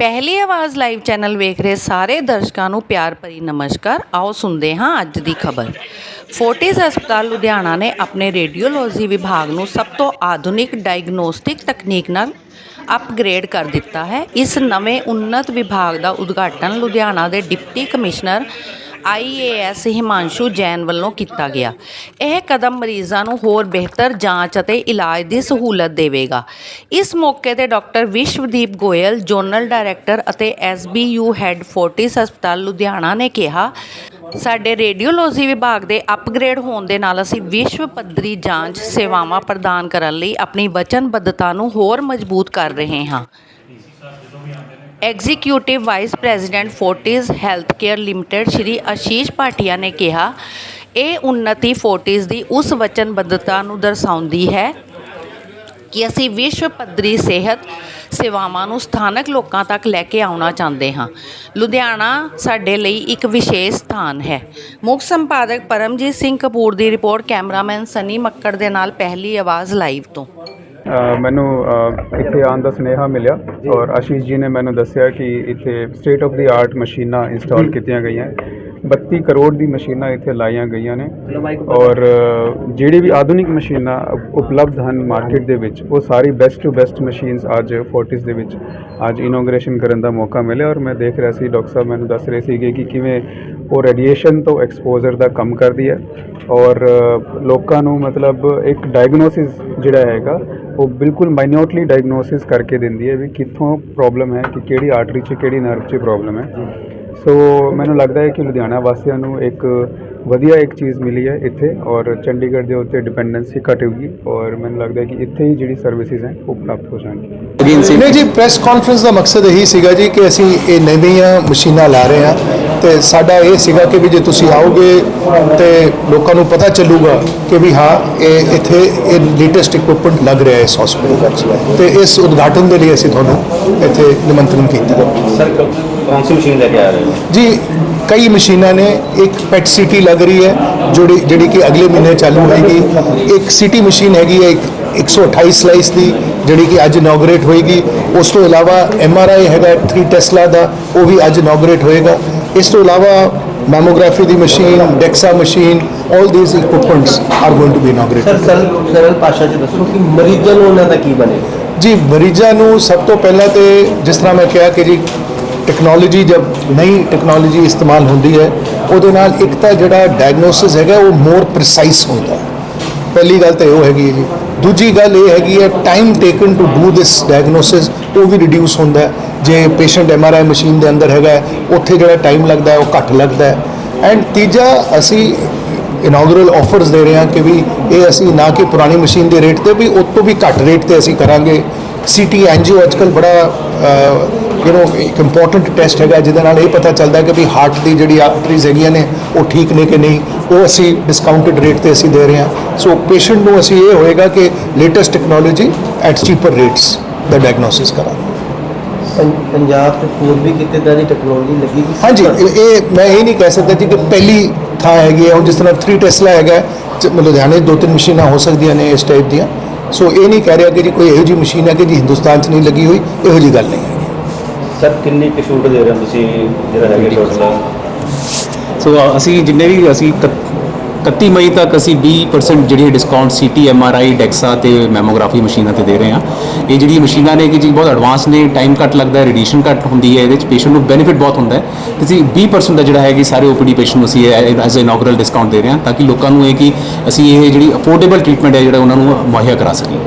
ਪਹਿਲੀ ਆਵਾਜ਼ live channel ਵੇਖ ਰਹੇ ਸਾਰੇ ਦਰਸ਼ਕਾਂ ਨੂੰ ਪਿਆਰ ਭਰੀ ਨਮਸਕਾਰ। ਆਓ ਸੁਣਦੇ ਹਾਂ ਅੱਜ ਦੀ ਖਬਰ। ਫੋਰਟਿਸ ਹਸਪਤਾਲ ਲੁਧਿਆਣਾ ਨੇ ਆਪਣੇ ਰੇਡੀਓਲੋਜੀ ਵਿਭਾਗ ਨੂੰ ਸਭ ਤੋਂ ਆਧੁਨਿਕ ਡਾਇਗਨੋਸਟਿਕ ਤਕਨੀਕ ਨਾਲ ਅਪਗ੍ਰੇਡ ਕਰ ਦਿੱਤਾ ਹੈ। ਇਸ ਨਵੇਂ ਉન્નਤ ਵਿਭਾਗ ਦਾ ਉਦਘਾਟਨ ਲੁਧਿਆਣਾ ਦੇ deputy commissioner IAS Himanshu Jain ਵੱਲੋਂ ਕੀਤਾ ਗਿਆ। ਇਹ ਕਦਮ ਮਰੀਜ਼ਾਂ ਨੂੰ ਹੋਰ ਬਿਹਤਰ ਜਾਂਚ ਅਤੇ ਇਲਾਜ ਦੀ ਸਹੂਲਤ ਦੇਵੇਗਾ। ਇਸ ਮੌਕੇ ਤੇ doctor Vishwadeep Goyal general director ਅਤੇ ਐਸਬੀਯੂ ਹੈੱਡ ਫੋਰਟਿਸ ਹਸਪਤਾਲ ਲੁਧਿਆਣਾ ਨੇ ਕਿਹਾ, ਸਾਡੇ ਰੇਡੀਓਲੋਜੀ ਵਿਭਾਗ ਦੇ ਅਪਗ੍ਰੇਡ ਹੋਣ ਦੇ ਨਾਲ ਅਸੀਂ ਵਿਸ਼ਵ ਪੱਧਰੀ ਜਾਂਚ ਸੇਵਾਵਾਂ ਪ੍ਰਦਾਨ ਕਰਨ ਲਈ ਆਪਣੀ ਵਚਨਬੱਧਤਾ ਨੂੰ ਹੋਰ ਮਜ਼ਬੂਤ ਕਰ ਰਹੇ ਹਾਂ। Executive vice president Fortis health care limited Shri Ashish Bhatia ਨੇ ਕਿਹਾ, ਇਹ ਉੱਨਤੀ ਫੋਰਟਿਸ ਦੀ ਉਸ ਵਚਨਬੱਧਤਾ ਨੂੰ ਦਰਸਾਉਂਦੀ ਹੈ ਕਿ ਅਸੀਂ ਵਿਸ਼ਵ ਪੱਧਰੀ ਸਿਹਤ ਸੇਵਾਵਾਂ ਨੂੰ ਸਥਾਨਕ ਲੋਕਾਂ ਤੱਕ ਲੈ ਕੇ ਆਉਣਾ ਚਾਹੁੰਦੇ ਹਾਂ। ਲੁਧਿਆਣਾ ਸਾਡੇ ਲਈ ਇੱਕ ਵਿਸ਼ੇਸ਼ ਸਥਾਨ ਹੈ। ਮੁੱਖ ਸੰਪਾਦਕ ਪਰਮਜੀਤ ਸਿੰਘ ਕਪੂਰ ਦੀ ਰਿਪੋਰਟ ਕੈਮਰਾਮੈਨ ਸਨੀ ਮੱਕੜ ਦੇ ਨਾਲ ਪਹਿਲੀ ਆਵਾਜ਼ ਲਾਈਵ ਤੋਂ। ਮੈਨੂੰ ਇੱਥੇ ਆਉਣ ਦਾ ਸੁਨੇਹਾ ਮਿਲਿਆ ਔਰ ਆਸ਼ੀਸ਼ ਜੀ ਨੇ ਮੈਨੂੰ ਦੱਸਿਆ ਕਿ ਇੱਥੇ ਸਟੇਟ ਆਫ ਦੀ ਆਰਟ ਮਸ਼ੀਨਾਂ ਇੰਸਟਾਲ ਕੀਤੀਆਂ ਗਈਆਂ। 32 ਕਰੋੜ ਦੀ ਮਸ਼ੀਨਾਂ ਇੱਥੇ ਲਾਈਆਂ ਗਈਆਂ ਨੇ ਔਰ ਜਿਹੜੀ ਵੀ ਆਧੁਨਿਕ ਮਸ਼ੀਨਾਂ ਉਪਲਬਧ ਹਨ ਮਾਰਕੀਟ ਦੇ ਵਿੱਚ, ਉਹ ਸਾਰੀ ਬੈਸਟ ਟੂ ਬੈਸਟ ਮਸ਼ੀਨਸ ਅੱਜ ਫੋਰਟਿਸ ਦੇ ਵਿੱਚ, ਅੱਜ ਇਨੋਗ੍ਰੇਸ਼ਨ ਕਰਨ ਦਾ ਮੌਕਾ ਮਿਲਿਆ ਔਰ ਮੈਂ ਦੇਖ ਰਿਹਾ ਸੀ ਡਾਕਟਰ ਸਾਹਿਬ ਮੈਨੂੰ ਦੱਸ ਰਹੇ ਸੀਗੇ ਕਿ ਕਿਵੇਂ ਉਹ ਰੇਡੀਏਸ਼ਨ ਤੋਂ ਐਕਸਪੋਜ਼ਰ ਦਾ ਕੰਮ ਕਰਦੀ ਹੈ। ਔਰ ਲੋਕਾਂ ਨੂੰ ਮਤਲਬ ਇੱਕ ਡਾਇਗਨੋਸਿਸ ਜਿਹੜਾ ਹੈਗਾ ਉਹ ਬਿਲਕੁਲ ਮਾਈਨਿਊਟਲੀ ਡਾਇਗਨੋਸਿਸ ਕਰਕੇ ਦਿੰਦੀ ਹੈ ਵੀ ਕਿੱਥੋਂ ਪ੍ਰੋਬਲਮ ਹੈ ਕਿ ਕਿਹੜੀ ਆਰਟਰੀ 'ਚ ਕਿਹੜੀ ਨਰਵ 'ਚ ਪ੍ਰੋਬਲਮ ਹੈ। ਸੋ ਮੈਨੂੰ ਲੱਗਦਾ ਹੈ ਕਿ ਲੁਧਿਆਣਾ ਵਾਸੀਆਂ ਨੂੰ ਇੱਕ ਵਧੀਆ ਇੱਕ ਚੀਜ਼ ਮਿਲੀ ਹੈ ਇੱਥੇ ਔਰ ਚੰਡੀਗੜ੍ਹ ਦੇ ਉੱਤੇ ਡਿਪੈਂਡੈਂਸੀ ਘਟੇਗੀ ਔਰ ਮੈਨੂੰ ਲੱਗਦਾ ਹੈ ਕਿ ਇੱਥੇ ਹੀ ਜਿਹੜੀ ਸਰਵਿਸਿਜ਼ ਹੈ ਉਹ ਪ੍ਰਾਪਤ ਹੋ ਜਾਣਗੀਆਂ। ਨਹੀਂ ਜੀ ਪ੍ਰੈਸ ਕਾਨਫਰੰਸ ਦਾ ਮਕਸਦ ਇਹੀ ਸੀਗਾ ਜੀ ਕਿ ਅਸੀਂ ਇਹ ਨਵੀਆਂ ਮਸ਼ੀਨਾਂ ਲਾ ਰਹੇ ਹਾਂ ਤੇ ਸਾਡਾ ਇਹ ਸੀਗਾ ਕਿ ਵੀ ਜੇ ਤੁਸੀਂ ਆਓਗੇ ਤੇ ਲੋਕਾਂ ਨੂੰ ਪਤਾ ਚੱਲੂਗਾ ਕਿ ਵੀ ਹਾਂ ਇਹ ਇੱਥੇ ਇਹ ਲੇਟੈਸਟ ਇਕਵਿਪਮੈਂਟ ਲੱਗ ਰਿਹਾ ਹੈ ਇਸ ਹਸਪੀਟਲ ਵਿੱਚ। ਤੇ ਇਸ ਉਦਘਾਟਨ ਦੇ ਲਈ ਅਸੀਂ ਤੁਹਾਨੂੰ ਇੱਥੇ ਨਿਮੰਤਰਣ ਕੀਤਾ। ਸਰ ਸੀ ਮਸ਼ੀਨ ਲੈ ਕੇ ਆ ਰਹੇ ਹੋ ਜੀ ਕਈ ਮਸ਼ੀਨਾਂ ਨੇ ਇੱਕ ਪੈਟ ਸਿਟੀ ਲੱਗ ਰਹੀ ਹੈ ਜਿਹੜੀ ਜਿਹੜੀ ਕਿ ਅਗਲੇ ਮਹੀਨੇ ਚਾਲੂ ਹੋਏਗੀ ਇੱਕ ਸਿਟੀ ਮਸ਼ੀਨ ਹੈਗੀ ਹੈ ਇੱਕ 128 ਸਲਾਈਸ ਦੀ ਜਿਹੜੀ ਕਿ ਅੱਜ ਇਨੋਗਰੇਟ ਹੋਏਗੀ ਉਸ ਤੋਂ ਇਲਾਵਾ ਐਮ ਆਰ ਆਈ ਹੈਗਾ 3 ਟੈਸਲਾ ਦਾ ਉਹ ਵੀ ਅੱਜ ਇਨੋਗਰੇਟ ਹੋਏਗਾ ਇਸ ਤੋਂ ਇਲਾਵਾ mammography the machine DEXA machine all these equipments are going to be inaugurated. Sir ਸਰਲ ਸਰਲ ਭਾਸ਼ਾ ਚ ਦੱਸੋ ਕਿ ਮਰੀਜ਼ਾਂ ਨੂੰ ਉਹਨਾਂ ਦਾ ਕੀ ਬਣੇਗਾ ਜੀ ਮਰੀਜ਼ਾਂ ਨੂੰ ਸਭ ਤੋਂ ਪਹਿਲਾਂ ਤੇ ਜਿਸ ਤਰ੍ਹਾਂ ਮੈਂ ਕਿਹਾ ਕਿ ਜੀ ਟੈਕਨੋਲੋਜੀ ਜਦ ਨਈ ਟੈਕਨੋਲੋਜੀ ਇਸਤੇਮਾਲ ਹੁੰਦੀ ਹੈ, ਉਹਦੇ ਨਾਲ ਇੱਕ ਤਾਂ ਜਿਹੜਾ ਡਾਇਗਨੋਸਿਸ ਹੈਗਾ, ਉਹ ਮੋਰ ਪ੍ਰੀਸਾਈਜ਼ ਹੁੰਦਾ ਹੈ। ਪਹਿਲੀ ਗੱਲ ਤਾਂ ਇਹ ਹੈਗੀ ਹੈ ਜੀ। ਦੂਜੀ ਗੱਲ ਇਹ ਹੈਗੀ ਹੈ time taken to do this diagnosis ਉਹ ਵੀ ਰਿਡਿਊਸ ਹੁੰਦਾ ਹੈ। ਜੇ patient M R I machine ਦੇ ਅੰਦਰ ਹੈਗਾ ਉੱਥੇ ਜਿਹੜਾ ਟਾਈਮ ਲੱਗਦਾ ਹੈ, ਉਹ ਘੱਟ ਲੱਗਦਾ ਹੈ। ਐਂਡ ਤੀਜਾ, ਅਸੀਂ ਇਨੋਗਰਲ ਆਫਰਸ ਦੇ ਰਹੇ ਹਾਂ ਕਿ ਵੀ ਇਹ ਅਸੀਂ ਨਾ ਕਿ ਪੁਰਾਣੀ ਮਸ਼ੀਨ ਦੇ ਰੇਟ ਤੇ ਵੀ ਉਸ ਤੋਂ ਵੀ ਘੱਟ ਰੇਟ ਤੇ ਅਸੀਂ ਕਰਾਂਗੇ। ਸੀਟੀ ਐਂਜੀਓ ਅੱਜਕੱਲ ਬੜਾ ਯੂ نو ਇੱਕ ਇੰਪੋਰਟੈਂਟ ਟੈਸਟ ਹੈਗਾ ਜਿਹਦੇ ਨਾਲ ਇਹ ਪਤਾ ਚੱਲਦਾ ਕਿ ਵੀ ਹਾਰਟ ਦੀ ਜਿਹੜੀ ਆਰਟਰੀਜ਼ ਹੈਗੀਆਂ ਨੇ ਉਹ ਠੀਕ ਨੇ ਕਿ ਨਹੀਂ ਉਹ ਅਸੀਂ ਡਿਸਕਾਊਂਟਡ ਰੇਟ ਤੇ ਅਸੀਂ ਦੇ ਰਹੇ ਹਾਂ। ਸੋ ਪੇਸ਼ੈਂਟ ਨੂੰ ਅਸੀਂ ਇਹ ਹੋਏਗਾ ਕਿ latest technology at cheaper rates the diagnosis ਕਰਾਂਗੇ। ਪੰਜਾਬ ਚ ਹੋਰ ਵੀ ਕਿਤੇ ਦਾ ਦੀ ਟੈਕਨੋਲੋਜੀ ਲੱਗੀ ਕਿ ਹਾਂਜੀ ਇਹ ਮੈਂ ਇਹ ਨਹੀਂ ਕਹਿ ਸਕਦਾ ਜੀ ਕਿ ਪਹਿਲੀ ਥਾਂ ਹੈਗੀ ਹੈ ਹੁਣ ਜਿਸ ਤਰ੍ਹਾਂ 3 ਟੈਸਲਾ ਹੈਗਾ ਚ- ਲੁਧਿਆਣੇ ਦੋ ਤਿੰਨ ਮਸ਼ੀਨਾਂ ਹੋ ਸਕਦੀਆਂ ਨੇ ਇਸ ਟਾਈਪ ਦੀਆਂ। ਸੋ ਇਹ ਨਹੀਂ ਕਹਿ ਰਿਹਾ ਕਿ ਜੀ ਕੋਈ ਇਹੋ ਜਿਹੀ ਮਸ਼ੀਨ ਹੈ ਕਿ ਜੀ ਹਿੰਦੁਸਤਾਨ 'ਚ ਨਹੀਂ ਲੱਗੀ ਹੋਈ ਇਹੋ ਜਿਹੀ ਗੱਲ ਨਹੀਂ ਹੈ। ਸਰ ਕਿੰਨੀ ਕੁ ਛੂਟ ਦੇ ਰਹੇ ਹੋ ਤੁਸੀਂ ਜਿਹੜਾ ਹੈਗਾ ਟੋਟਲ ਸੋ ਅ, ਅਸੀਂ ਜਿੰਨੇ ਵੀ ਅਸੀਂ ਇਕੱਤ- 31 ਮਈ ਤੱਕ ਅਸੀਂ 20% ਜਿਹੜੀ ਡਿਸਕਾਊਂਟ ਸੀਟੀ ਐਮਆਰਆਈ ਡੈਕਸਾ ਤੇ ਮੈਮੋਗ੍ਰਾਫੀ ਮਸ਼ੀਨਾਂ ਤੇ ਦੇ ਰਹੇ ਹਾਂ। ਇਹ ਜਿਹੜੀ ਮਸ਼ੀਨਾਂ ਨੇ ਕਿ ਜੀ ਬਹੁਤ ਐਡਵਾਂਸ ਨੇ ਟਾਈਮ ਘੱਟ ਲੱਗਦਾ ਹੈ ਰੇਡੀਏਸ਼ਨ ਘੱਟ ਹੁੰਦੀ ਹੈ ਇਹਦੇ ਵਿੱਚ ਪੇਸ਼ੈਂਟ ਨੂੰ ਬੈਨੀਫਿਟ ਬਹੁਤ ਹੁੰਦਾ ਹੈ। ਤੇ ਅਸੀਂ 20% ਦਾ ਜਿਹੜਾ ਹੈ ਕਿ ਸਾਰੇ ਓਪੀਡੀ ਪੇਸ਼ੈਂਟ ਨੂੰ ਅਸੀਂ ਐਜ਼ ਅ ਇਨੋਗਰਲ ਡਿਸਕਾਊਂਟ ਦੇ ਰਹੇ ਹਾਂ ਤਾਂ ਕਿ ਲੋਕਾਂ ਨੂੰ ਇਹ ਕਿ ਅਸੀਂ ਇਹ ਜਿਹੜੀ ਅਫੋਰਡੇਬਲ ਟ੍ਰੀਟਮੈਂਟ ਹੈ ਜਿਹੜਾ ਉਹਨਾਂ ਨੂੰ ਮੁਹੱਈਆ ਕਰਾ ਸਕੀਏ।